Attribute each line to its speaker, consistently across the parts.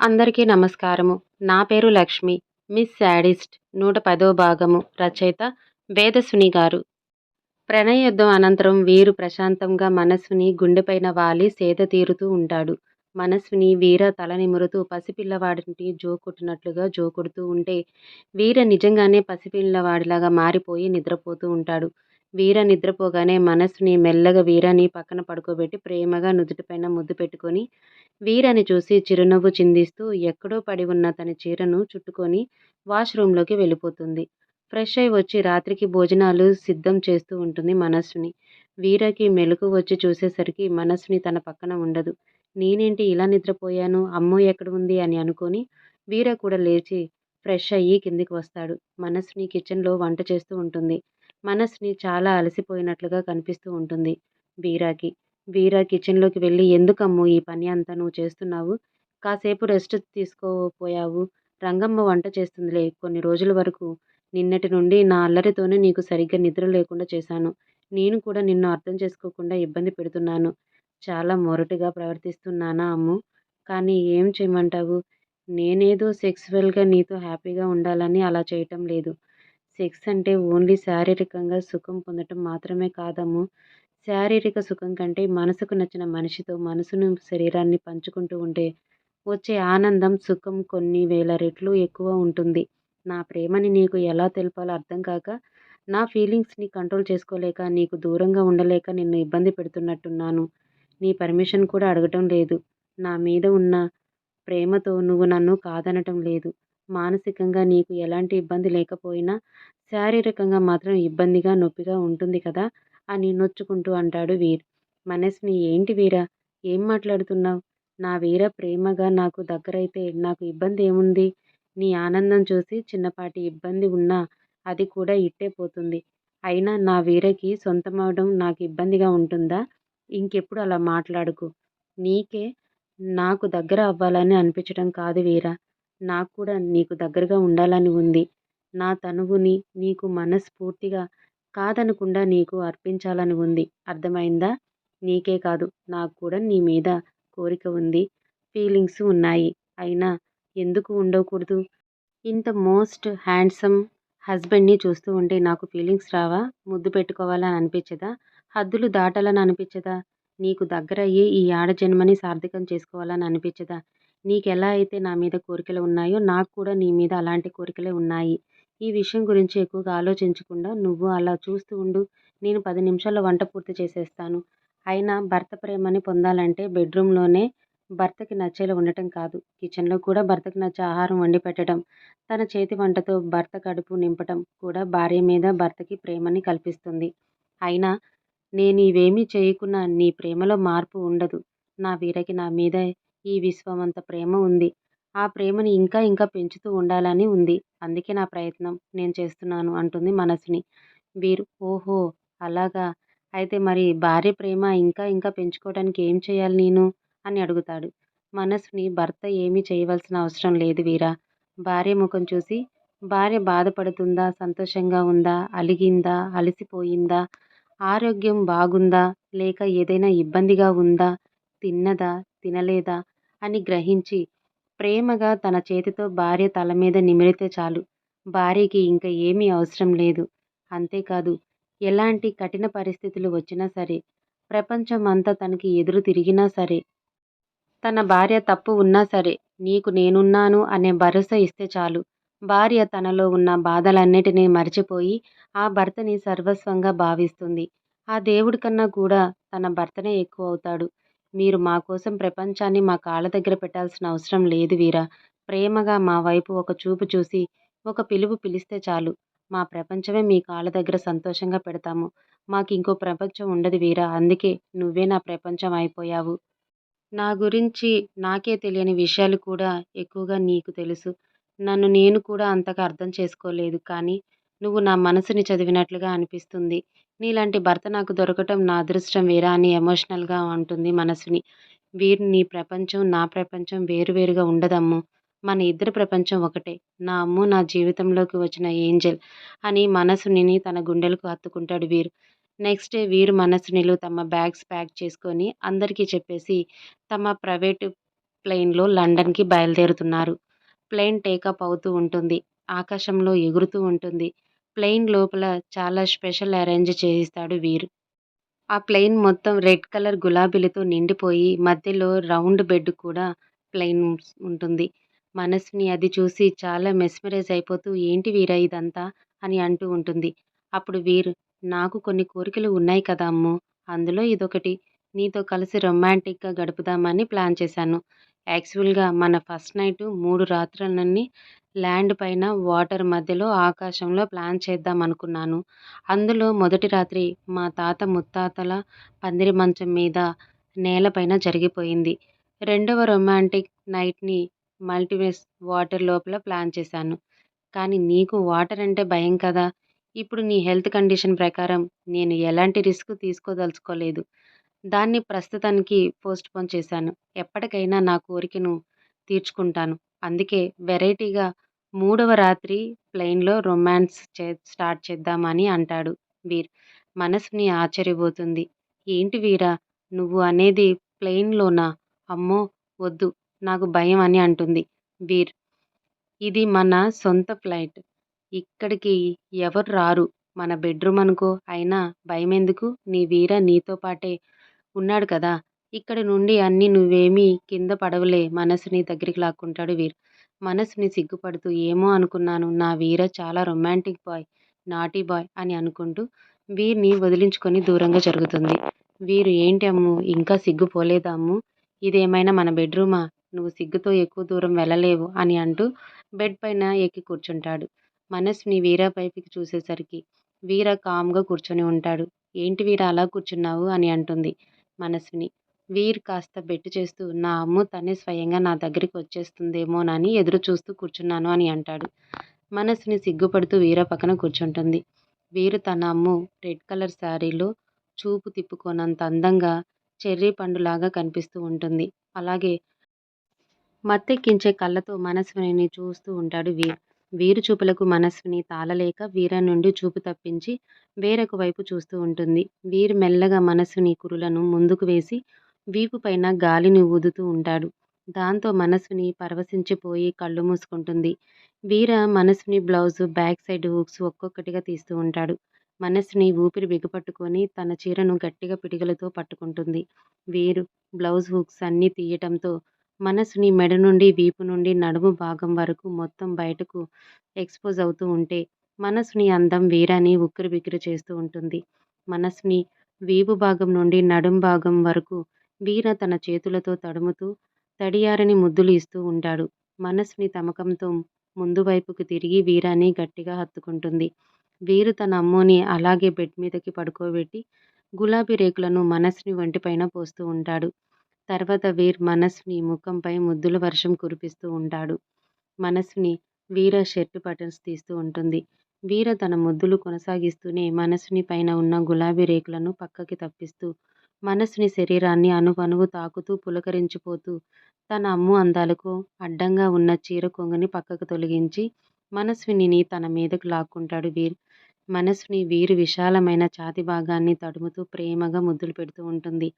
Speaker 1: అందరికీ నమస్కారము. నా పేరు లక్ష్మి. మిస్ శాడిస్ట్ నూట పదో భాగము రచయిత వేదసుని గారు. ప్రణయయుద్ధం అనంతరం వీరు ప్రశాంతంగా మనస్సుని గుండెపైన వాలి సేద తీరుతూ ఉంటాడు. మనస్సుని వీర తల నిమురుతూ పసిపిల్లవాడింటి జోకొట్టినట్లుగా జోకొడుతూ ఉంటే వీర నిజంగానే పసిపిల్లవాడిలాగా మారిపోయి నిద్రపోతూ ఉంటాడు. వీర నిద్రపోగానే మనస్సుని మెల్లగా వీరని పక్కన పడుకోబెట్టి ప్రేమగా నుదుటిపైన ముద్దు పెట్టుకొని వీరని చూసి చిరునవ్వు చిందిస్తూ ఎక్కడో పడి ఉన్న తన చీరను చుట్టుకొని వాష్రూంలోకి వెళ్ళిపోతుంది. ఫ్రెష్ అయి వచ్చి రాత్రికి భోజనాలు సిద్ధం చేస్తూ ఉంటుంది మనస్సుని వీరకి మెలకు వచ్చి చూసేసరికి మనస్సుని తన పక్కన ఉండదు. నేనేంటి ఇలా నిద్రపోయాను? అమ్మో ఎక్కడ ఉంది? అని అనుకొని వీర కూడా లేచి ఫ్రెష్ అయ్యి కిందికి వస్తాడు. మనస్సుని కిచెన్లో వంట చేస్తూ ఉంటుంది. మనస్సుని చాలా అలసిపోయినట్లుగా కనిపిస్తూ ఉంటుంది. బీరాకి బీరా కిచెన్లోకి వెళ్ళి ఎందుకమ్ము ఈ పని అంతా నువ్వు చేస్తున్నావు? కాసేపు రెస్ట్ తీసుకోపోయావు. రంగమ్మ వంట చేస్తుందిలే. కొన్ని రోజుల వరకు నిన్నటి నుండి నా అల్లరితోనే నీకు సరిగ్గా నిద్ర లేకుండా చేశాను. నేను కూడా నిన్ను అర్థం చేసుకోకుండా ఇబ్బంది పెడుతున్నాను. చాలా మొరటుగా ప్రవర్తిస్తున్నానా అమ్ము. కానీ ఏం చేయమంటావు? నేనేదో సెక్స్వల్గా నీతో హ్యాపీగా ఉండాలని అలా చేయటం లేదు. సెక్స్ అంటే ఓన్లీ శారీరకంగా సుఖం పొందటం మాత్రమే కాదము శారీరక సుఖం కంటే మనసుకు నచ్చిన మనిషితో మనసును శరీరాన్ని పంచుకుంటూ ఉంటే వచ్చే ఆనందం సుఖం కొన్ని వేల రెట్లు ఎక్కువ ఉంటుంది. నా ప్రేమని నీకు ఎలా తెలపాలో అర్థం కాక నా ఫీలింగ్స్ని కంట్రోల్ చేసుకోలేక నీకు దూరంగా ఉండలేక నిన్ను ఇబ్బంది పెడుతున్నట్టున్నాను. నీ పర్మిషన్ కూడా అడగటం లేదు. నా మీద ఉన్న ప్రేమతో నువ్వు నన్ను కాదనటం లేదు. మానసికంగా నీకు ఎలాంటి ఇబ్బంది లేకపోయినా శారీరకంగా మాత్రం ఇబ్బందిగా నొప్పిగా ఉంటుంది కదా అని నొచ్చుకుంటూ అంటాడు వీర్. మనస్ని ఏంటి వీరా? ఏం మాట్లాడుతున్నావు? నా వీర ప్రేమగా నాకు దగ్గరైతే నాకు ఇబ్బంది ఏముంది? నీ ఆనందం చూసి చిన్నపాటి ఇబ్బంది ఉన్నా అది కూడా ఇట్టే పోతుంది. అయినా నా వీరకి సొంతమవడం నాకు ఇబ్బందిగా ఉంటుందా? ఇంకెప్పుడు అలా మాట్లాడుకు? నీకే నాకు దగ్గర అవ్వాలని అనిపించడం కాదు వీరా. నాకు కూడా నీకు దగ్గరగా ఉండాలని ఉంది. నా తనువుని నీకు మనస్ఫూర్తిగా కాదనకుండా నీకు అర్పించాలని ఉంది. అర్థమైందా? నీకే కాదు నాకు కూడా నీ మీద కోరిక ఉంది. ఫీలింగ్స్ ఉన్నాయి. అయినా ఎందుకు ఉండకూడదు? ఇంత మోస్ట్ హ్యాండ్సమ్ హస్బెండ్ని చూస్తూ ఉంటే నాకు ఫీలింగ్స్ రావా? ముద్దు పెట్టుకోవాలని అనిపించదా? హద్దులు దాటాలని అనిపించదా? నీకు దగ్గరయ్యి ఈ ఆడ జన్మని సార్థకం చేసుకోవాలని అనిపించదా? నీకెలా అయితే నా మీద కోరికలు ఉన్నాయో నాకు కూడా నీ మీద అలాంటి కోరికలే ఉన్నాయి. ఈ విషయం గురించి ఎక్కువగా ఆలోచించకుండా నువ్వు అలా చూస్తూ ఉండు. నేను పది నిమిషాల్లో వంట పూర్తి చేసేస్తాను. అయినా భర్త ప్రేమని పొందాలంటే బెడ్రూమ్లోనే భర్తకి నచ్చేలా ఉండటం కాదు. కిచెన్లో కూడా భర్తకి నచ్చే ఆహారం వండి పెట్టడం తన చేతి వంటతో భర్త కడుపు నింపటం కూడా భార్య మీద భర్తకి ప్రేమని కల్పిస్తుంది. అయినా నేను ఇవేమీ చేయకున్నా నీ ప్రేమలో మార్పు ఉండదు. నా వీరకి నా మీద ఈ విశ్వమంత ప్రేమ ఉంది. ఆ ప్రేమని ఇంకా ఇంకా పెంచుతూ ఉండాలని ఉంది. అందుకే నా ప్రయత్నం నేను చేస్తున్నాను అంటుంది మనసుని. వీరు ఓహో అలాగా? అయితే మరి భార్య ప్రేమ ఇంకా ఇంకా పెంచుకోవడానికి ఏం చేయాలి నేను? అని అడుగుతాడు. మనసుని భర్త ఏమీ చేయవలసిన అవసరం లేదు వీరా. భార్య ముఖం చూసి భార్య బాధపడుతుందా? సంతోషంగా ఉందా? అలిగిందా? అలసిపోయిందా? ఆరోగ్యం బాగుందా? లేక ఏదైనా ఇబ్బందిగా ఉందా? తిన్నదా? తినలేదా? అని గ్రహించి ప్రేమగా తన చేతితో భార్య తల మీద నిమిరితే చాలు. భార్యకి ఇంకా ఏమీ అవసరం లేదు. అంతేకాదు ఎలాంటి కఠిన పరిస్థితులు వచ్చినా సరే ప్రపంచం అంతా తనకి ఎదురు తిరిగినా సరే తన భార్య తప్పు ఉన్నా సరే నీకు నేనున్నాను అనే భరోసా ఇస్తే చాలు. భార్య తనలో ఉన్న బాధలన్నిటినీ మర్చిపోయి ఆ భర్తని సర్వస్వంగా భావిస్తుంది. ఆ దేవుడి కన్నా కూడా తన భర్తనే ఎక్కువ అవుతాడు. మీరు మా కోసం ప్రపంచాన్ని మా కాళ్ళ దగ్గర పెట్టాల్సిన అవసరం లేదు వీరా. ప్రేమగా మా వైపు ఒక చూపు చూసి ఒక పిలుపు పిలిస్తే చాలు. మా ప్రపంచమే మీ కాళ్ళ దగ్గర సంతోషంగా పెడతాము. మాకు ఇంకో ప్రపంచం ఉండదు వీరా. అందుకే నువ్వే నా ప్రపంచం అయిపోయావు. నా గురించి నాకే తెలియని విషయాలు కూడా ఎక్కువగా నీకు తెలుసు. నన్ను నేను కూడా అంతగా అర్థం చేసుకోలేదు. కానీ నువ్వు నా మనసుని చదివినట్లుగా అనిపిస్తుంది. నీలాంటి భర్త నాకు దొరకటం నా అదృష్టం వీరా అని ఎమోషనల్గా అంటుంది మనసుని. వీరు నీ ప్రపంచం నా ప్రపంచం వేరువేరుగా ఉండదమ్ము. మన ఇద్దరి ప్రపంచం ఒకటే. నా అమ్ము నా జీవితంలోకి వచ్చిన ఏంజెల్ అని మనసుని తన గుండెలకు హత్తుకుంటాడు వీరు. నెక్స్ట్ డే వీరు మనసునిలు తమ బ్యాగ్స్ ప్యాక్ చేసుకొని అందరికీ చెప్పేసి తమ ప్రైవేటు ప్లెయిన్లో లండన్కి బయలుదేరుతున్నారు. ప్లేన్ టేకప్ అవుతూ ఉంటుంది. ఆకాశంలో ఎగురుతూ ఉంటుంది. ప్లేన్ లోపల చాలా స్పెషల్ అరేంజ్ చేయిస్తాడు వీరు. ఆ ప్లేన్ మొత్తం రెడ్ కలర్ గులాబీలతో నిండిపోయి మధ్యలో రౌండ్ బెడ్ కూడా ప్లేన్ ఉంటుంది. మనసుని అది చూసి చాలా మెస్మరైజ్ అయిపోతూ ఏంటి వీరా ఇదంతా? అని అంటూ ఉంటుంది. అప్పుడు వీరు నాకు కొన్ని కోరికలు ఉన్నాయి కదా అమ్ము! అందులో ఇదొకటి. నీతో కలిసి రొమాంటిక్గా గడుపుదామని ప్లాన్ చేశాను. యాక్చువల్గా మన ఫస్ట్ నైట్ మూడు రాత్రులన్నీ ల్యాండ్ పైన వాటర్ మధ్యలో ఆకాశంలో ప్లాన్ చేద్దాం అనుకున్నాను. అందులో మొదటి రాత్రి మా తాత ముత్తాతల పందిరి మంచం మీద నేలపైన జరిగిపోయింది. రెండవ రొమాంటిక్ నైట్ని మల్టీవేస్ వాటర్ లోపల ప్లాన్ చేశాను. కానీ నీకు వాటర్ అంటే భయం కదా? ఇప్పుడు నీ హెల్త్ కండిషన్ ప్రకారం నేను ఎలాంటి రిస్క్ తీసుకోదలుచుకోలేదు. దాన్ని ప్రస్తుతానికి పోస్ట్ పోన్ చేశాను. ఎప్పటికైనా నా కోరికను తీర్చుకుంటాను. అందుకే వెరైటీగా మూడవ రాత్రి ప్లెయిన్లో రొమాన్స్ చే స్టార్ట్ చేద్దామని అంటాడు వీర్. మనసుని ఆశ్చర్యపోతుంది. ఏంటి వీరా? నువ్వు అనేది ప్లెయిన్లోనా? అమ్మో! వద్దు నాకు భయం అని అంటుంది వీర్. ఇది మన సొంత ఫ్లైట్. ఇక్కడికి ఎవరు రారు? మన బెడ్రూమ్ అనుకో. అయినా భయం ఎందుకు నీ వీర నీతో పాటే ఉన్నాడు కదా! ఇక్కడి నుండి అన్నీ నువ్వేమీ కింద పడవలే. మనసుని దగ్గరికి లాక్కుంటాడు వీర్. మనసుని సిగ్గుపడుతూ ఏమో అనుకున్నాను. నా వీర చాలా రొమాంటిక్ బాయ్ నాటీ బాయ్ అని అనుకుంటూ వీర్ని వదిలించుకొని దూరంగా జరుగుతుంది. వీరు ఏంటి అమ్ము? ఇంకా సిగ్గు అమ్ము? ఇదేమైనా మన బెడ్రూమా? నువ్వు సిగ్గుతో ఎక్కువ దూరం వెళ్ళలేవు అని అంటూ బెడ్ పైన ఎక్కి కూర్చుంటాడు. మనస్సుని వీర పైపుకి చూసేసరికి వీర కామ్గా కూర్చొని ఉంటాడు. ఏంటి వీర అలా కూర్చున్నావు? అని అంటుంది. మనసుని. వీర్ కాస్త బెట్టు చేస్తూ నా అమ్ము తనే స్వయంగా నా దగ్గరికి వచ్చేస్తుందేమోనని ఎదురు చూస్తూ కూర్చున్నాను అని అంటాడు. మనసుని సిగ్గుపడుతూ వీర పక్కన కూర్చుంటుంది. వీరు తన అమ్ము రెడ్ కలర్ శారీలో చూపు తిప్పుకోనంత అందంగా చెర్రీ పండులాగా కనిపిస్తూ ఉంటుంది. అలాగే మత్తెక్కించే కళ్ళతో మనసుని చూస్తూ ఉంటాడు వీర్. వీరు చూపులకు మనస్సుని తాళలేక వీర నుండి చూపు తప్పించి వేరొక వైపు చూస్తూ ఉంటుంది. వీరు మెల్లగా మనస్సుని కురులను ముందుకు వేసి వీపు పైన గాలిని ఊదుతూ ఉంటాడు. దాంతో మనస్సుని పరవశించిపోయి కళ్ళు మూసుకుంటుంది. వీర మనస్సుని బ్లౌజు బ్యాక్ సైడ్ హుక్స్ ఒక్కొక్కటిగా తీస్తూ ఉంటాడు. మనస్సుని ఊపిరి బిగపట్టుకొని తన చీరను గట్టిగా పిడిగలతో పట్టుకుంటుంది. వీరు బ్లౌజ్ హుక్స్ అన్నీ తీయటంతో మనసుని మెడ నుండి వీపు నుండి నడుము భాగం వరకు మొత్తం బయటకు ఎక్స్పోజ్ అవుతూ ఉంటే మనసుని అందం వీరాన్ని ఉక్కిరి బిక్కిరి చేస్తూ ఉంటుంది. మనసుని వీపు భాగం నుండి నడుం భాగం వరకు వీర తన చేతులతో తడుముతూ తడియారని ముద్దులు ఇస్తూ ఉంటాడు. మనసుని తమకంతో ముందు వైపుకు తిరిగి వీరాన్ని గట్టిగా హత్తుకుంటుంది. వీరు తన అమ్మోని అలాగే బెడ్ మీదకి పడుకోబెట్టి గులాబీ రేకులను మనసుని వంటిపైన పోస్తూ ఉంటాడు. తర్వాత వీర్ మనస్విని ముఖంపై ముద్దుల వర్షం కురిపిస్తూ ఉంటాడు. మనస్విని వీర షర్ట్ బటన్స్ తీస్తూ ఉంటుంది. వీర తన ముద్దులు కొనసాగిస్తూనే మనస్విని పైన ఉన్న గులాబీ రేకులను పక్కకి తప్పిస్తూ మనసుని శరీరాన్ని అనువనువు తాకుతూ పులకరించిపోతూ తన అమ్ము అందాలకు అడ్డంగా ఉన్న చీర కొంగుని పక్కకు తొలగించి మనస్వినిని తన మీదకు లాక్కుంటాడు వీర్. మనసుని వీరు విశాలమైన ఛాతి భాగాన్ని తడుముతూ ప్రేమగా ముద్దులు పెడుతూ ఉంటుంది.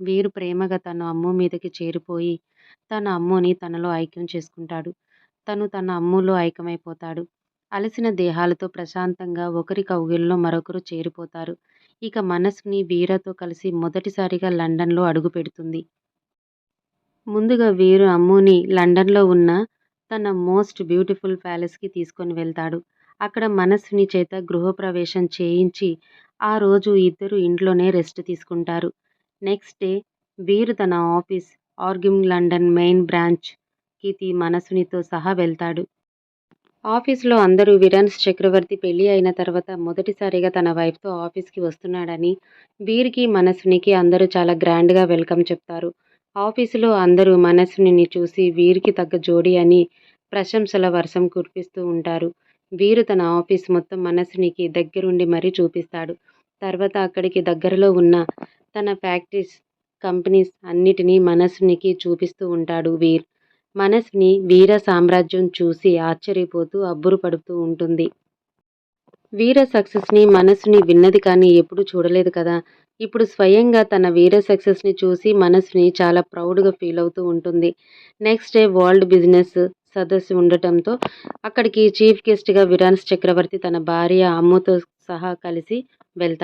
Speaker 1: వీరు ప్రేమగా తన అమ్ము మీదకి చేరిపోయి తన అమ్ముని తనలో ఐక్యం చేసుకుంటాడు. తను తన అమ్ములో ఐక్యమైపోతాడు అలసిన దేహాలతో ప్రశాంతంగా ఒకరి కౌగిల్లో మరొకరు చేరిపోతారు. ఇక మనస్సుని వీరతో కలిసి మొదటిసారిగా లండన్లో అడుగుపెడుతుంది ముందుగా వీరు అమ్ముని లండన్లో ఉన్న తన మోస్ట్ బ్యూటిఫుల్ ప్యాలెస్కి తీసుకొని వెళ్తాడు. అక్కడ మనస్సుని చేత గృహప్రవేశం చేయించి ఆ రోజు ఇద్దరు ఇంట్లోనే రెస్ట్ తీసుకుంటారు. నెక్స్ట్ డే వీరు తన ఆఫీస్ ఆర్గిమ్ లండన్ మెయిన్ బ్రాంచ్కి మనసునితో సహా వెళ్తాడు. ఆఫీస్లో అందరూ విరాన్స్ చక్రవర్తి పెళ్ళి అయిన తర్వాత మొదటిసారిగా తన వైఫ్తో ఆఫీస్కి వస్తున్నాడని వీరికి మనసునికి అందరూ చాలా గ్రాండ్గా వెల్కమ్ చెప్తారు. ఆఫీసులో అందరూ మనసుని చూసి వీరికి తగ్గ జోడి అని ప్రశంసల వర్షం కురిపిస్తూ ఉంటారు. వీరు తన ఆఫీస్ మొత్తం మనసునికి దగ్గరుండి మరీ చూపిస్తాడు. తర్వాత అక్కడికి దగ్గరలో ఉన్న తన ఫ్యాక్టరీస్ కంపెనీస్ అన్నిటినీ మనసునికి చూపిస్తూ ఉంటాడు వీర్. మనసుని వీర సామ్రాజ్యం చూసి ఆశ్చర్యపోతూ అబ్బురు పడుతూ ఉంటుంది. వీర సక్సెస్ని మనసుని విన్నది కానీ ఎప్పుడూ చూడలేదు కదా. ఇప్పుడు స్వయంగా తన వీర సక్సెస్ని చూసి మనసుని చాలా ప్రౌడ్గా ఫీల్ అవుతూ ఉంటుంది. నెక్స్ట్ డే వరల్డ్ బిజినెస్ సదస్సు ఉండటంతో అక్కడికి చీఫ్ గెస్ట్గా విరాన్స్ చక్రవర్తి తన భార్య అమ్ముతో సహా కలిసి వెళ్తాడు.